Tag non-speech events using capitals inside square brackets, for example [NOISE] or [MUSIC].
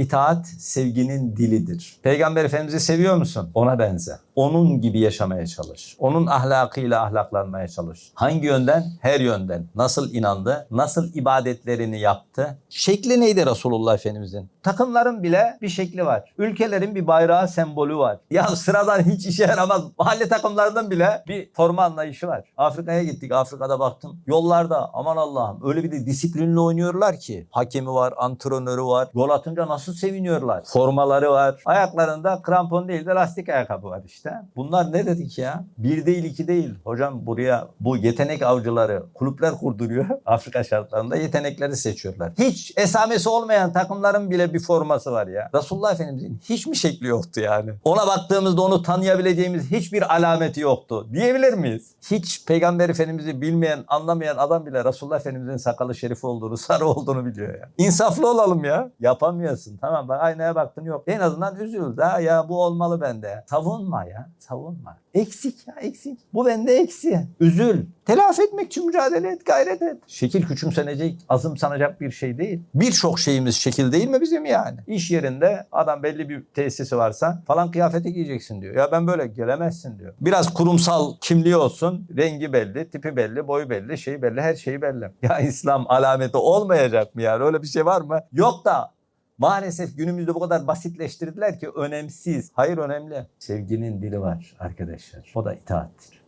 İtaat sevginin dilidir. Peygamber Efendimiz'i seviyor musun? Ona benze. Onun gibi yaşamaya çalış. Onun ahlakıyla ahlaklanmaya çalış. Hangi yönden? Her yönden. Nasıl inandı? Nasıl ibadetlerini yaptı? Şekli neydi Resulullah Efendimizin? Takımların bile bir şekli var. Ülkelerin bir bayrağı sembolü var. Ya sıradan hiç işe yaramaz. Mahalle takımlarının bile bir forma anlayışı var. Afrika'ya gittik. Afrika'da baktım. Yollarda aman Allah'ım öyle bir de disiplinli oynuyorlar ki. Hakemi var, antrenörü var. Gol atınca nasıl seviniyorlar. Formaları var. Ayaklarında krampon değil de lastik ayakkabı var işte. Bunlar ne dedik ya? Bir değil iki değil. Hocam buraya bu yetenek avcıları kulüpler kurduruyor. [LAUGHS] Afrika şartlarında yetenekleri seçiyorlar. Hiç esamesi olmayan takımların bile bir forması var ya. Resulullah Efendimizin hiç mi şekli yoktu yani? Ona baktığımızda onu tanıyabileceğimiz hiçbir alameti yoktu. Diyebilir miyiz? Hiç Peygamber Efendimiz'i bilmeyen, anlamayan adam bile Resulullah Efendimizin sakalı şerif olduğunu, sarı olduğunu biliyor ya. İnsaflı olalım ya. Yapamıyorsun. Tamam bak aynaya baktın yok. En azından üzül. Ha ya bu olmalı bende. Savunma ya. Savunma. Eksik ya eksik. Bu bende eksi. Üzül. Telafi etmek için mücadele et, gayret et. Şekil küçümsenecek, azımsanacak bir şey değil. Birçok şeyimiz şekil değil mi bizim yani? İş yerinde adam belli bir tesisi varsa falan kıyafeti giyeceksin diyor. Ya ben böyle gelemezsin diyor. Biraz kurumsal kimliği olsun, rengi belli, tipi belli, boyu belli, şeyi belli, her şeyi belli. Ya İslam alameti olmayacak mı yani? Öyle bir şey var mı? Yok da Maalesef günümüzde bu kadar basitleştirdiler ki önemsiz. Hayır önemli. Sevginin dili var arkadaşlar. O da itaattir.